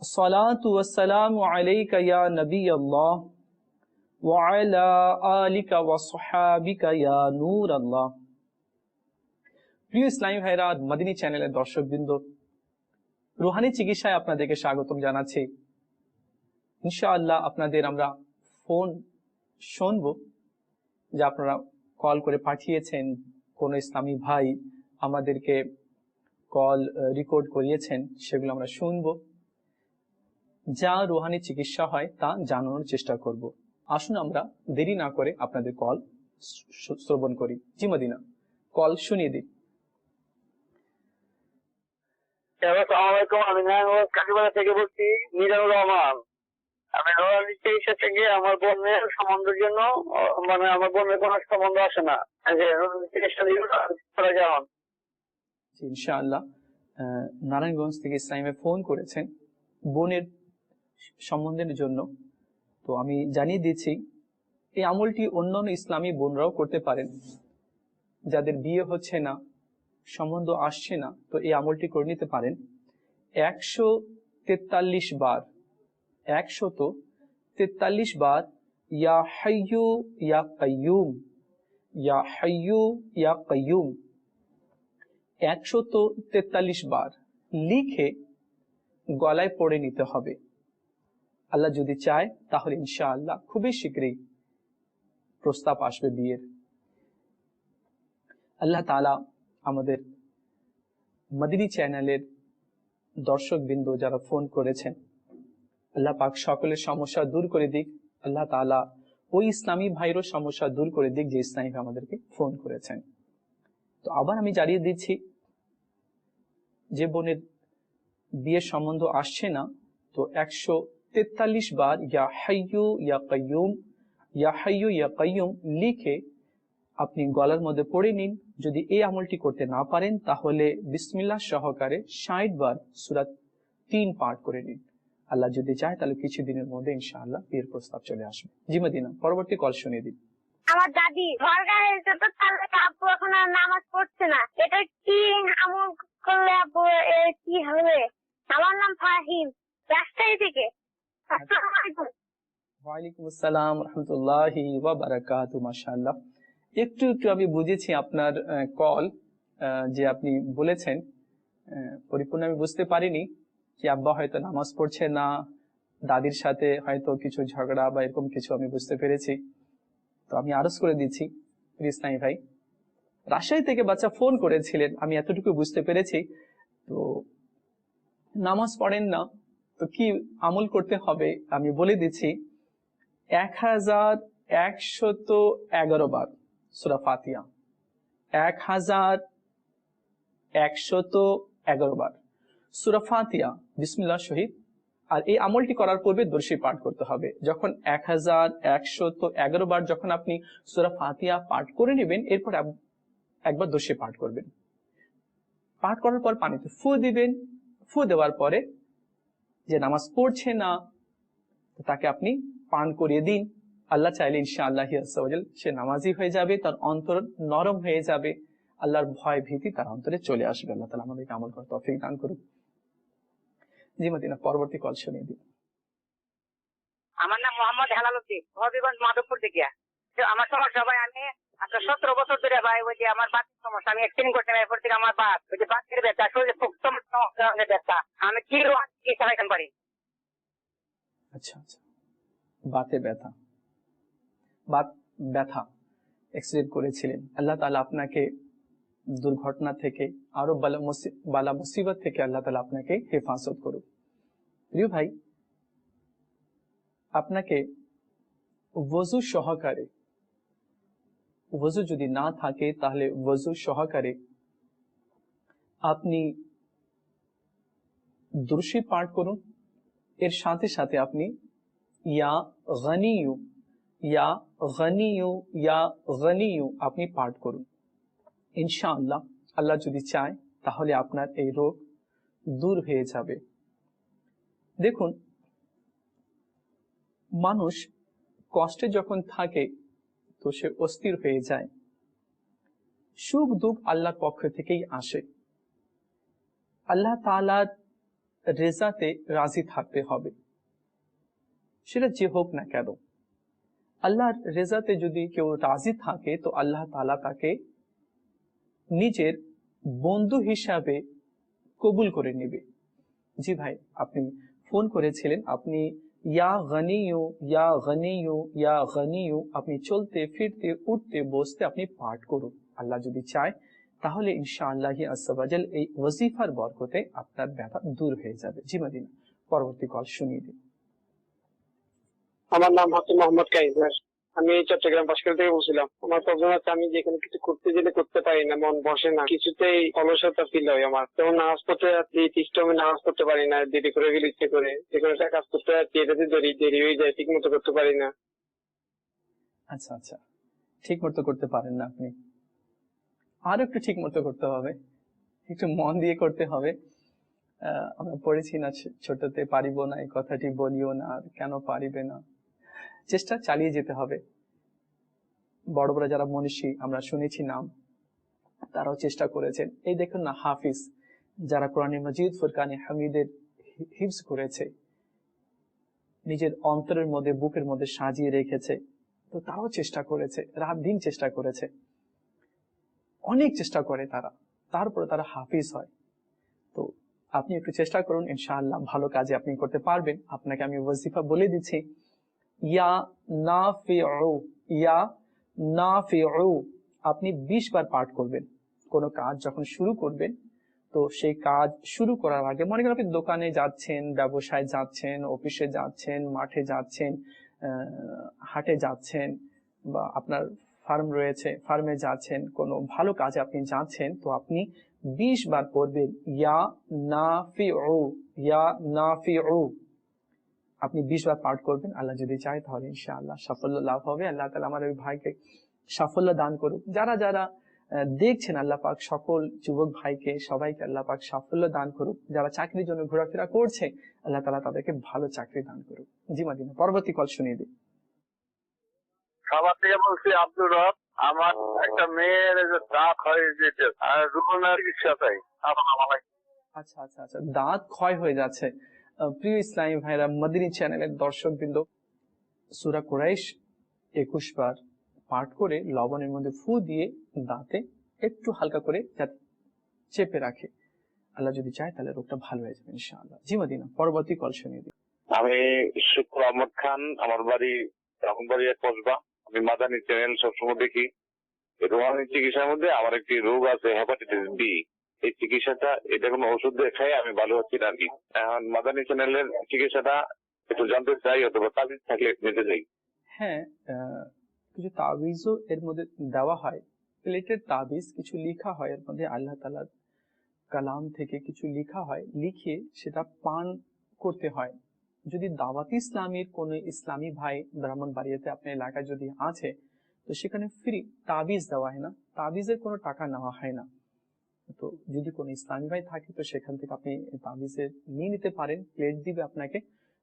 الصلاة والسلام عليك يا نبي الله وعلى آلك وصحابك يا نور الله প্রিয় ইসলামী ভাইরা মদিনী চ্যানেলের দর্শকবৃন্দ রুহানি চিকিৎসায় আপনাদেরকে স্বাগতম জানাচ্ছি ইনশাআল্লাহ আপনাদের আমরা ফোন শুনব যে আপনারা কল করে পাঠিয়েছেন কোন ইসলামী ভাই আমাদেরকে কল রেকর্ড করিয়েছেন সেগুলো আমরা শুনব যা রুহানি চিকিৎসা হয় তা জানানোর চেষ্টা করব। আসুন আমরা দেরি না করে আপনাদের কল শ্রবণ করি। জি মদিনা। কল শুনিয়ে দিই আসসালামাইকুম আমি নারায়ণগঞ্জ থেকে বলছি মিজানুর রহমান। আমি রোয়ালি চিকিৎসা থেকে আমার বোনের সম্বন্ধের জন্য মানে আমার বোনের কোনো সম্বন্ধ আসে না। ইনশাআল্লাহ। নারায়ণগঞ্জ থেকে ইসলামে ফোন করেছেন। বোনের সম্বন্ধের জন্য। তো আমি জানিয়ে দিচ্ছি, এই আমলটি অন্যান্য ইসলামী বোনরাও করতে পারেন। যাদের বিয়ে হচ্ছে না, সম্বন্ধ আসছে না, তো এই আমলটি করে নিতে পারেন। একশো তেতাল্লিশ বার একশত তেতাল্লিশ বার, ইয়া হাইয়ু ইয়া কাইয়ুম ইয়া হাইয়ু ইয়া কাইয়ুম একশত তেতাল্লিশ বার লিখে গলায় পড়ে নিতে হবে। আল্লাহ যদি চায়, তাহলে ইনশাআল্লাহ খুবই শীঘ্রই প্রস্তাব আসবে বিয়ের। আল্লাহ তালা আমাদের মদিনী চ্যানেলের দর্শক বিন্দু যারা ফোন করেছেন, আল্লাহ পাক সকলের সমস্যা দূর করে দিক। আল্লাহ তালা ওই ইসলামী ভাইরও সমস্যা দূর করে দিক যে ইসলামী ভাই আমাদেরকে ফোন করেছেন। তো আবার আমি জানিয়ে দিচ্ছি, যে বোনের বিয়ের সম্বন্ধ আসছে না, তো একশো তেতাল্লিশ বার ইয়া হাইয়ু, ইয়া কাইয়ুম, ইয়া হাইয়ু, ইয়া কাইয়ুম লিখে আপনি গলার মধ্যে পড়ে নিন। যদি এই আমলটি করতে না পারেন, তাহলে বিসমিল্লাহ সহকারে ষাট বার সুরাত তিন পাঠ করে নিন। আল্লাহ যদি চায়, তাহলে কিছুদিনের মধ্যে ইনশাআল্লাহ বিয়ের প্রস্তাব চলে আসবে। জিমাদিনা পরবর্তী কল শুনিয়ে দিন। আমার দাদি ঘর গায়ে তো তাহলে আব্বু এখন আর নামাজ পড়ছে না। এটা কি আমল করলে আব্বু কি হবে? আমার নাম ফাহিম। রাজশাহী থেকে একটু একটু আমি বুঝেছি আপনার কল যে আপনি বলেছেন পরিপূর্ণ আমি বুঝতে পারিনি যে আব্বা হয়তো নামাজ পড়ছে না, দাদির সাথে হয়তো কিছু ঝগড়া বা এরকম কিছু আমি বুঝতে পেরেছি। তো আমি আরজ করে দিচ্ছি ইসলামী ভাই। রাজশাহী থেকে বাচ্চা ফোন করেছিলেন, আমি এতটুকু বুঝতে পেরেছি। তো নামাজ পড়েন না তো কি আমল করতে হবে আমি বলে দিচ্ছি, এক হাজার একশত এগারো বার সুরা ফাতিয়া এক হাজার একশত এগারো বার সুরা ফাতিয়া বিসমিল্লাহ শহীদ। আর এই আমলটি করার পূর্বে দর্শী পাঠ করতে হবে। যখন এক হাজার একশত এগারো বার যখন আপনি সুরা ফাতিয়া পাঠ করে নেবেন, এরপর একবার দর্শী পাঠ করবেন। পাঠ করার পর পানিতে ফু দিবেন। ফু দেওয়ার পরে যে নামাজ পড়ছে না তাকে আপনি পান করিয়ে দিন। আল্লাহ চাইলে ইনশা আল্লাহ সে নামাজি হয়ে যাবে, তার অন্তর নরম হয়ে যাবে। আল্লাহর ভয় ভীতি তার অন্তরে চলে আসবে। আল্লাহ তালা আমাদেরকে আমল করতে তফিক দান করুক। পরবর্তী কল শুনিয়ে দিন। আমার নাম মোহাম্মদ হেলালুদ্দি হবিগঞ্জ মাধবপুর থেকে। আমার সমস্যা ভাই আমি আচ্ছা সতেরো বছর ধরে ভাই আমার সমস্যা, আমি অ্যাক্সিডেন্ট করছিলাম এরপর থেকে আমার ওই যে ব্যথা, শরীরে খুব সমস্যা ব্যথা, আমি কি রোগ চিকিৎসা খাইতে পারি আচ্ছা আচ্ছা। বাতে ব্যথা। বাত ব্যথা অ্যাক্সিডেন্ট করেছিলেন। আল্লাহ তাআলা আপনাকে দুর্ঘটনা থেকে, আরও বালা মুসিবত থেকে আল্লাহ তালা আপনাকে হেফাজত করুক। প্রিয় ভাই, আপনাকে সহকারে ওযু যদি না থাকে তাহলে ওযু সহকারে আপনি দুরুশি পাঠ করুন এর সাথে সাথে আপনি ইয়া গনিয়ু ইয়া গনিয়ু ইয়া গনিয়ু আপনি পাঠ করুন ইনশাআল্লাহ আল্লাহ যদি চায় তাহলে আপনার এই রোগ দূর হয়ে যাবে দেখুন মানুষ কষ্টে যখন থাকে তো সে অস্থির হয়ে যায়। সুখ দুঃখ আল্লাহর পক্ষ থেকেই আসে। আল্লাহ তালার রেজাতে রাজি থাকতে হবে। সেটা যে হোক না কেন। আল্লাহর রেজাতে যদি কেউ রাজি থাকে, তো আল্লাহ তালা তাকে নিজের বন্ধু হিসাবে কবুল করে নেবে। জি ভাই, আপনি ফোন করেছিলেন, আপনি ইয়া গনিয়ু ইয়া গনিয়ু ইয়া গনিয়ু আপনি চলতে ফিরতে উঠতে বসতে আপনি পাঠ করুন আল্লাহ যদি চায় তাহলে ইনশাআল্লাহ আসাবাজাল এই ওয়াজিফার বরকতে আপনার ব্যথা দূর হয়ে যাবে জি মাদিনা পরবর্তী কল শুনিয়ে দিন আমার নাম হচ্ছে মোহাম্মদ কাইজার আমি চট্টগ্রাম পাশকাল থেকে বলছিলাম, আমার প্রবলেম হচ্ছে আমি যেখানে কিছু করতে গেলে করতে পারি না, মন বসে না। কিছুতেই অলসতা ফিল হয় আমার। যেমন নামাজ পড়তে যাচ্ছি আমি নামাজ পড়তে পারি না, দেরি করে গেলে ইচ্ছে করে। যে কোনো একটা কাজ করতে যাচ্ছি এটাতে দেরি দেরি হয়ে যায় ঠিক মতো করতে পারি না। আচ্ছা আচ্ছা। ঠিক মতো করতে পারেন না আপনি। আর একটু ঠিক মতো করতে হবে। একটু মন দিয়ে করতে হবে। আমরা পড়েছি না ছোটতে পারিব না, এই কথাটি বলিও না কেন পারিবে না? চেষ্টা চালিয়ে যেতে হবে। বড় বড় যারা মনীষী, আমরা শুনেছি নাম। তারাও চেষ্টা করেছেন। এই দেখুন না, হাফিজ, যারা কোরআন মজিদ, ফুরকানি হামিদের হিফজ করেছে। নিজের অন্তরের মধ্যে, বুকের মধ্যে সাজিয়ে রেখেছে। তো তারাও চেষ্টা করেছে, রাত দিন চেষ্টা করেছে। অনেক চেষ্টা করে তারা। তারপরে তারা হাফিজ হয়। তো আপনি একটু চেষ্টা করুন, ইনশাআল্লাহ ভালো কাজে আপনি করতে পারবেন। আপনাকে আমি ওয়াজিফা বলে দিচ্ছি। ইয়া না ইয়া না আপনি বিশ বার পাঠ করবেন। কোনো কাজ যখন শুরু করবেন, তো সেই কাজ শুরু করার আগে মনে করেন আপনি দোকানে যাচ্ছেন, ব্যবসায় যাচ্ছেন, অফিসে যাচ্ছেন, মাঠে যাচ্ছেন হাটে যাচ্ছেন বা আপনার ফার্ম রয়েছে, ফার্মে যাচ্ছেন, কোনো ভালো কাজে আপনি যাচ্ছেন, তো আপনি বিশ বার পড়বেন, ইয়া না ফি ও ইয়া না আপনি বিশ বার পাঠ করবেন আল্লাহ যদি চায় তাহলে ইনশাআল্লাহ সাফল্য লাভ হবে। আল্লাহ তালা আমার ওই ভাইকে সাফল্য দান করুক। যারা যারা দেখছেন আল্লাহ পাক সকল যুবক ভাইকে সবাইকে আল্লাহ পাক সাফল্য দান করুক। যারা চাকরির জন্য ঘোরাফেরা করছে আল্লাহ তালা তাদেরকে ভালো চাকরি দান করুক। জি মাদিনা পরবর্তী কল শুনিয়ে দিই। সবার থেকে বলছি আব্দুর রব আমার একটা মেয়ের যে দাঁত হয়ে যেতে আর রুগনার চিকিৎসা চাই আচ্ছা আচ্ছা আচ্ছা দাঁত ক্ষয় হয়ে যাচ্ছে। প্রিয় ইসলামী ভাইরা, মদিনী চ্যানেলের দর্শক বৃন্দ সুরা কুরাইশ একুশ বার পাঠ করে লবণের মধ্যে ফু দিয়ে দাঁতে একটু হালকা করে চেপে রাখে। আল্লাহ যদি চায় তাহলে রোগটা ভালো হয়ে যাবে ইনশাআল্লাহ। জি মদিনা, পরবর্তী কল শুনিয়ে দিই। আমি শুক্র আহমদ খান, আমার বাড়ি ব্রাহ্মণবাড়ি এক কসবা। আমি মাদানি চ্যানেল সবসময় দেখি। রোহানি চিকিৎসার মধ্যে আমার একটি রোগ আছে হেপাটাইটিস বি এই চিকিৎসাটা এটা কোনো ওষুধ দিয়ে খাই আমি ভালো হচ্ছি না আর কি। এখন মাদানি চ্যানেলের চিকিৎসাটা একটু জানতে চাই অথবা তাবিজ থাকলে নিতে চাই। হ্যাঁ কিছু তাবিজও এর মধ্যে দেওয়া হয়। প্লেটের তাবিজ কিছু লেখা হয়, এর মধ্যে আল্লাহ তালার কালাম থেকে কিছু লেখা হয়। লিখে সেটা পান করতে হয়। যদি দাওয়াতি ইসলামের কোনো ইসলামী ভাই ব্রাহ্মণ বাড়িতে আপনার এলাকায় যদি আছে, তো সেখানে ফ্রি তাবিজ দেওয়া হয় না। তাবিজের কোনো টাকা নেওয়া হয় না। তো যদি কোনো ইসলামী ভাই থাকে, তো সেখান থেকে আপনি তাবিজের নিয়ে নিতে পারেন। প্লেট দিবে আপনাকে,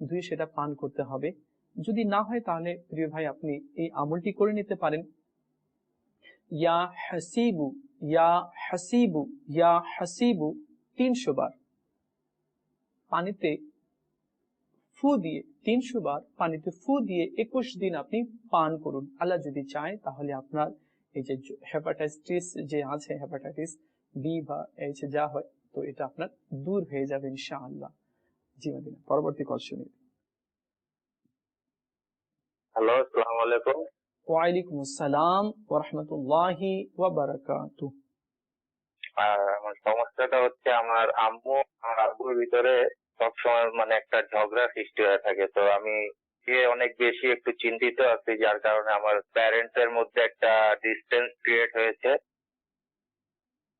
ধুয়ে সেটা পান করতে হবে। যদি না হয়, তাহলে প্রিয় ভাই, আপনি এই আমলটি করে নিতে পারেন। ইয়া হাসিবু ইয়া হাসিবু ইয়া হাসিবু তিনশো বার। পানিতে ফু দিয়ে, তিনশো বার পানিতে ফু দিয়ে একুশ দিন আপনি পান করুন। আল্লাহ যদি চায়, তাহলে আপনার এই যে হেপাটাইটিস যে আছে হেপাটাইটিস বি বা এইচ যা হয় তো এটা আপনার দূর হয়ে যাবে ইনশাআল্লাহ জি মদিনা পরবর্তী কল শুনি। হ্যালো আসসালামু আলাইকুম। ওয়ালাইকুম আসসালাম ওয়া রাহমাতুল্লাহি ওয়া বারাকাতুহু আর আমার সমস্যাটা হচ্ছে আমার আম্মু আমার আব্বুর ভিতরে সবসময় মানে একটা ঝগড়া সৃষ্টি হয়ে থাকে। তো আমি যে অনেক বেশি একটু চিন্তিত আছি যার কারণে আমার প্যারেন্টস এর মধ্যে একটা ডিস্টেন্স ক্রিয়েট হয়েছে।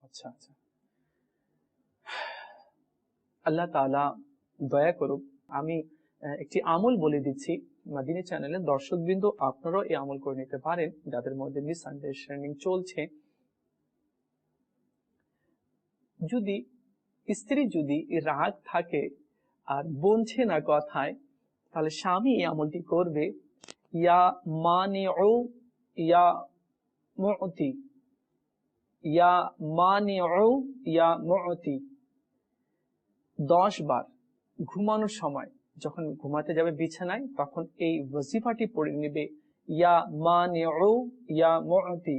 আচ্ছা আচ্ছা। আল্লাহ তাআলা, দয়া করুক, আমি একটি আমল বলে দিচ্ছি। মাদিনী চ্যানেলের দর্শকবৃন্দ আপনারাও এই আমল করে নিতে পারেন, যাদের মধ্যে মিসআন্ডারস্ট্যান্ডিং চলছে। যদি, স্ত্রী যদি রাগ থাকে আর বলছে না কথায়, তাহলে স্বামী এই আমলটি করবে, ইয়া মানে ইয়া মুতি। ইয়া মানে ইয়া মুতি দশ বার ঘুমানোর সময়, যখন ঘুমাতে যাবে বিছানায়, তখন এই ওয়াজিফাটি পড়ে নেবে ইয়া মানে ইয়া মুতি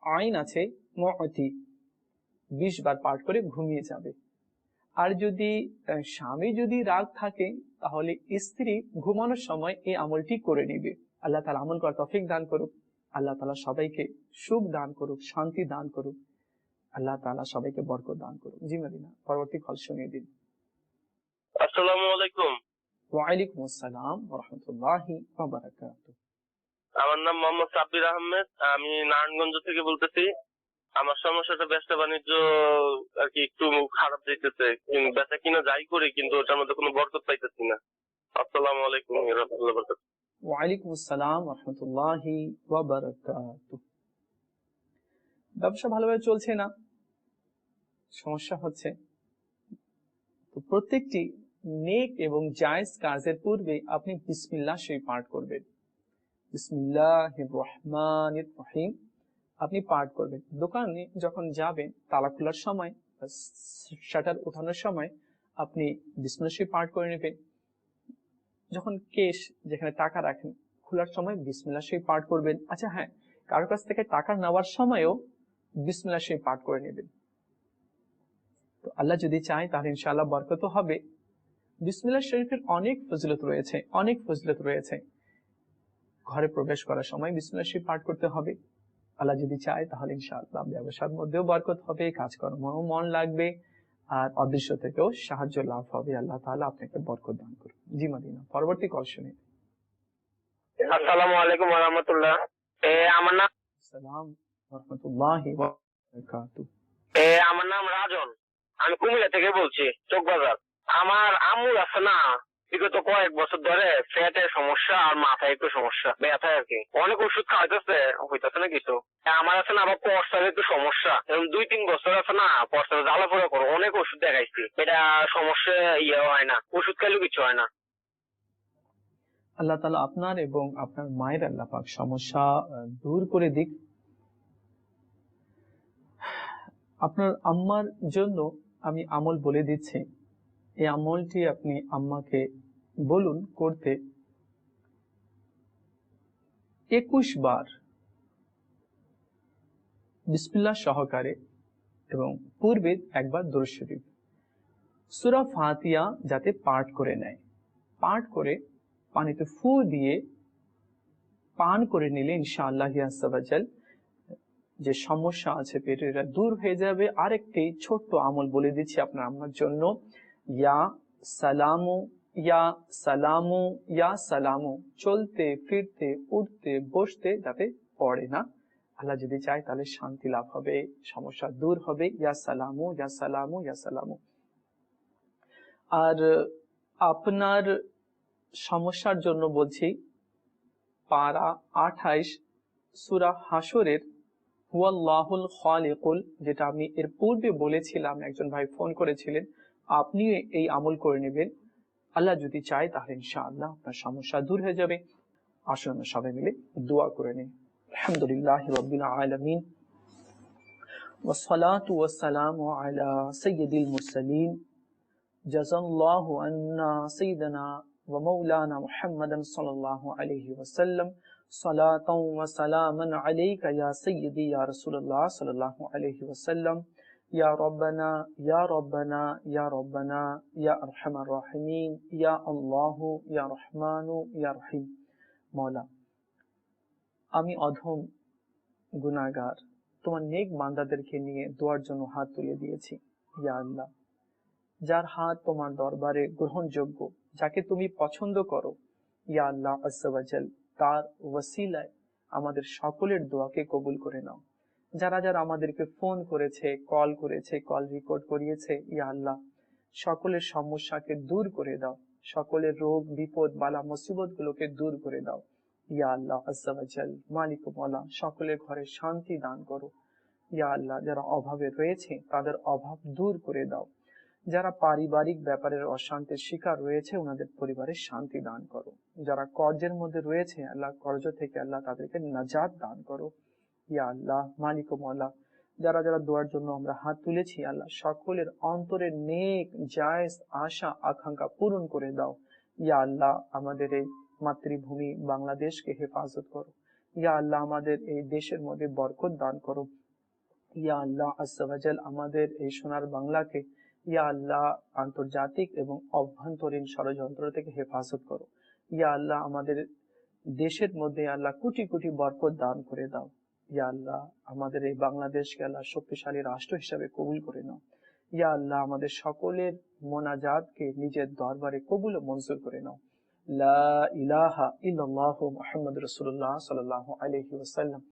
আইন আছে, মুতি. বিশ বার পাঠ করে ঘুমিয়ে যাবে। আর যদি স্বামী যদি রাগ থাকে, তাহলে স্ত্রী ঘুমানোর সময় এই আমলটি করে নেবে। আল্লাহ তালা আমল করার তফিক দান করুক। আল্লাহ তালা সবাইকে সুখ দান করুক, শান্তি দান করুক। আল্লাহ তালা সবাইকে বরকত দান করুক। জি মদিনা পরবর্তী কল শুনিয়ে দিন। আসসালামু আলাইকুম। ওয়ালাইকুম আসসালাম রহমতুল্লাহি আমার নাম মোহাম্মদ সাব্বির আহমেদ আমি নারায়ণগঞ্জ থেকে বলতেছি। আমার সমস্যাটা ব্যবসা বাণিজ্য আর কি একটু খারাপ যেতেছে বেচা কিনা যাই করি কিন্তু ওটার মধ্যে কোনো বরকত পাইতেছি না। আসসালামু আলাইকুম রহমতুল্লাহ বরকত ওয়ালাইকুম আসসালাম রহমতুল্লাহি ব্যবসা ভালোভাবে চলছে না? সমস্যা হচ্ছে। তো প্রত্যেকটি নেক এবং জায়েজ কাজের পূর্বে আপনি বিসমিল্লাহ সেই পাঠ করবেন। বিসমিল্লাহ রহমান রহিম। আপনি পাঠ করবেন। দোকানে যখন যাবেন তালা খোলার সময় শাটার ওঠানোর সময় আপনি বিসমিল্লাহ সেই পাঠ করে নেবেন। যখন কেশ যেখানে টাকা রাখেন খোলার সময় বিসমিল্লাহ সেই পাঠ করবেন। আচ্ছা হ্যাঁ কারোর কাছ থেকে টাকা নেওয়ার সময়ও বিসমিল্লাহ সেই পাঠ করে নেবেন। আল্লাহ যদি চায় তাহলে ইনশাআল্লাহ বরকত হবে। বিসমিল্লাহ শরীফের অনেক ফজিলত রয়েছে অনেক ফজিলত রয়েছে। ঘরে প্রবেশ করার সময় বিসমিল্লাহ শরীফ পাঠ করতে হবে। আল্লাহ যদি চায় তাহলে ইনশাআল্লাহ ব্যবসার মধ্যেও বরকত হবে কাজকর্মেও মন লাগবে আর অদৃশ্য থেকেও সাহায্য লাভ হবে। আল্লাহ তাহলে আপনাকে বরকত দান করুন জি মাদিনা পরবর্তী কল শুনে আসসালামু আলাইকুম রহমতুল্লাহ। এ আমার নাম সালাম রহমতুল্লাহি ওয়া বারাকাতুহু। এ আমার নাম রাজন। আমি কুমিল্লা থেকে বলছি, চোখবাজার। আমার আম্মুর আছে না, বিগত কয়েক বছর ধরে ফ্যাটের সমস্যা আর মাথায় একটু সমস্যা ব্যথা আর কি। অনেক ওষুধ খাওয়াইতেছে, হইতেছে না কিছু আমার আছে না, আবার পর্সার একটু সমস্যা। এরকম দুই তিন বছর আছে না, পর্সার জ্বালা পোড়া করো অনেক ওষুধ দেখাইছি। এটা সমস্যা ইয়ে হয় না, ওষুধ খাইলেও কিছু হয় না। আল্লাহ তালা আপনার এবং আপনার মায়ের আল্লাহ পাক সমস্যা দূর করে দিক। আপনার আম্মার জন্য আমি আমল বলে দিচ্ছি। এই আমলটি আপনি আম্মাকে বলুন করতে। একুশ বার বিসমিল্লাহ সহকারে এবং পূর্বে একবার দরুদ শরীফ। সূরা ফাতিহা যাতে পাঠ করে নেয়। পাঠ করে পানিতে ফু দিয়ে পান করে নিলে ইনশাআল্লাহ আসাবাজাল যে সমস্যা আছে পেটের, এটা দূর হয়ে যাবে। আরেকটি ছোট্ট আমল বলে দিচ্ছি আপনার আমার জন্য। ইয়া সালামু ইয়া সালামু ইয়া সালামু। চলতে, ফিরতে, উঠতে, বসতে যাতে পড়ে না। আল্লাহ যদি চায় তাহলে শান্তি লাভ হবে, সমস্যা দূর হবে। ইয়া সালামু ইয়া সালামু ইয়া সালামু। আর আপনার সমস্যার জন্য বলছি, পারা আঠাইশ, সুরা হাসরের হুয়াল্লাহুল খালিকুল যেটা আমি এর পূর্বে বলেছিলাম একজন ভাই ফোন করেছিলেন আপনি এই আমল করে নেবেন আল্লাহ যদি চায় তাহলে ইনশাআল্লাহ আপনার সমস্যা দূর হয়ে যাবে আসুন আমরা সবাই মিলে দোয়া করে নিই আলহামদুলিল্লাহ রবিল আলমিন والصلاة والسلام على سيد المرسلين جزا الله عنا سيدنا ومولانا محمدا صلى الله عليه وسلم صلاة وسلاما عليك يا سيدي يا رسول الله صلى الله عليه وسلم يا ربنا يا ربنا يا ربنا يا أرحم الراحمين يا الله يا رحمن يا رحيم مولا আমি অধম গুনাহগার তোমার নেক বান্দাদেরকে নিয়ে দোয়ার জন্য হাত তুলে দিয়েছি ইয়া আল্লাহ যার হাত তোমার দরবারে গ্রহণযোগ্য যাকে তুমি পছন্দ করো ইয়া আল্লাহ আসাল তার ওয়াসিলায় আমাদের সকলের দোয়াকে কবুল করে নাও। যারা যারা আমাদেরকে ফোন করেছে, কল করেছে, কল রেকর্ড করিয়েছে, ইয়া আল্লাহ, সকলের সমস্যাকে দূর করে দাও। সকলের রোগ, বিপদ, বালা মুসিবত গুলোকে দূর করে দাও। ইয়া আল্লাহ আজ্জাল মালিক মলা সকলের ঘরে শান্তি দান করো। ইয়া আল্লাহ, যারা অভাবে রয়েছে, তাদের অভাব দূর করে দাও। যারা পারিবারিক ব্যাপারের অশান্তির শিকার রয়েছে ওনাদের পরিবারের শান্তি দান করো। যারা কর্জের মধ্যে রয়েছে, আল্লাহ কর্জ থেকে আল্লাহ তাদেরকে নাজাদ দান করো। ইয়া আল্লাহ, মালিক মলা, যারা যারা দোয়ার জন্য আমরা হাত তুলেছি, আল্লাহ সকলের অন্তরের নেক, জায়েজ আশা, আকাঙ্ক্ষা পূরণ করে দাও। ইয়া আল্লাহ, আমাদের এই মাতৃভূমি বাংলাদেশকে হেফাজত করো। ইয়া আল্লাহ, আমাদের এই দেশের মধ্যে বরকত দান করো। ইয়া আল্লাহ আসাল আমাদের এই সোনার বাংলাকে ইয়া আল্লাহ আন্তর্জাতিক এবং অভ্যন্তরীণ ষড়যন্ত্র থেকে হেফাজত করো। ইয়া আল্লাহ আমাদের দেশের মধ্যে আল্লাহ কোটি কোটি বরকত দান করে দাও। ইয়া আল্লাহ আমাদের এই বাংলাদেশকে আল্লাহ শক্তিশালী রাষ্ট্র হিসাবে কবুল করে নাও। ইয়া আল্লাহ আমাদের সকলের মোনাজাতকে নিজের দরবারে কবুল ও মঞ্জুর করে নাও। লা ইলাহা ইল্লাল্লাহু মুহাম্মাদুর রাসূলুল্লাহ সাল্লাল্লাহু আলাইহি ওয়াসাল্লাম।